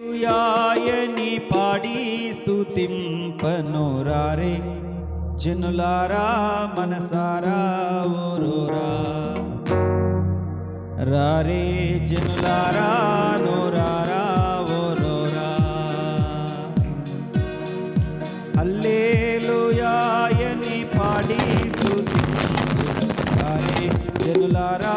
యాయని పాడి స్థుతింపనోరారే జనులారా మనసారా ఊరురా రారే జనులారా నోరారా ఓరోరా. అల్లేలుయాయని పాడి స్థుతింపనోరారే జనులారా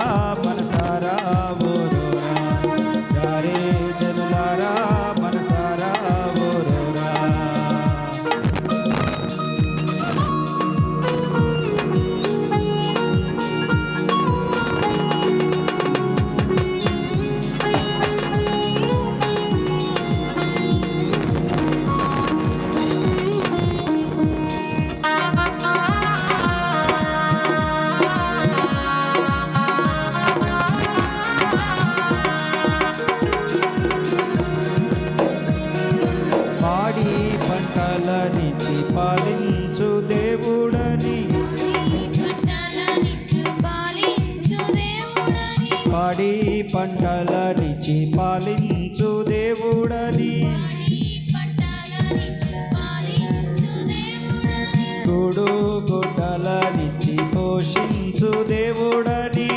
పాడి పంటలనిచి పాలించు దేవుడని. గుడు గుడ్డలనిచి పోషించు దేవుడని.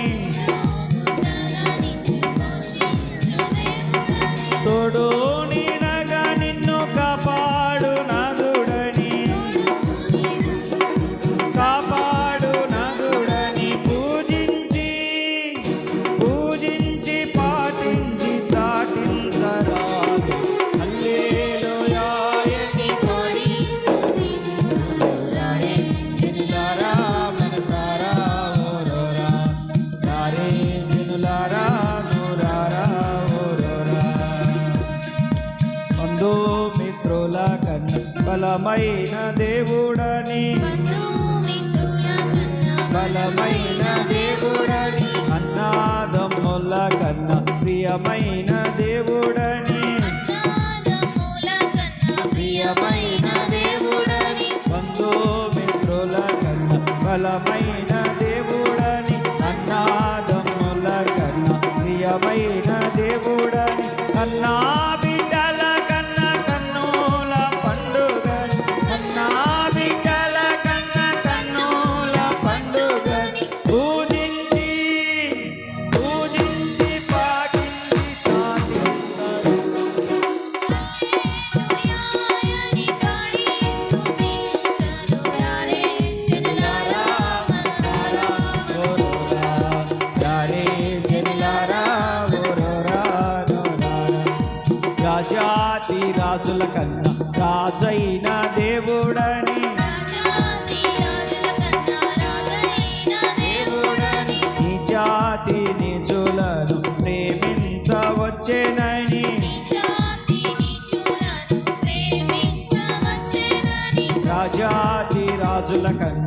బంధువుల కన్నా బలమైన దేవుడని. బలమైన దేవుడని. అన్నాదమ్ముల కన్నా ప్రియమైన దేవుడని. ప్రియమైన దేవుడని. బంధుమిత్రుల కన్నా బలమైన రాజాది రాజుల కన్నా రాజైన దేవుడని. దేవుడని. ప్రేమించవచ్చేనని. రాజాది రాజుల కన్నా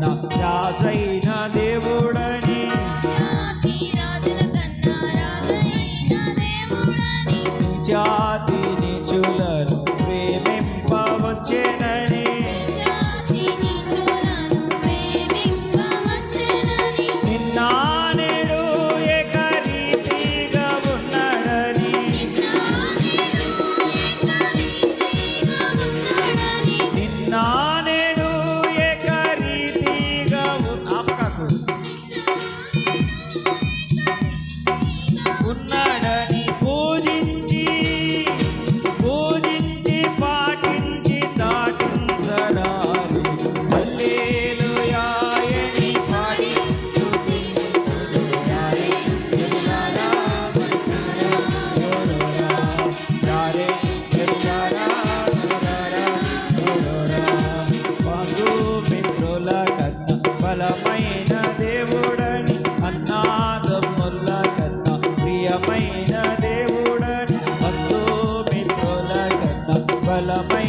தலைமை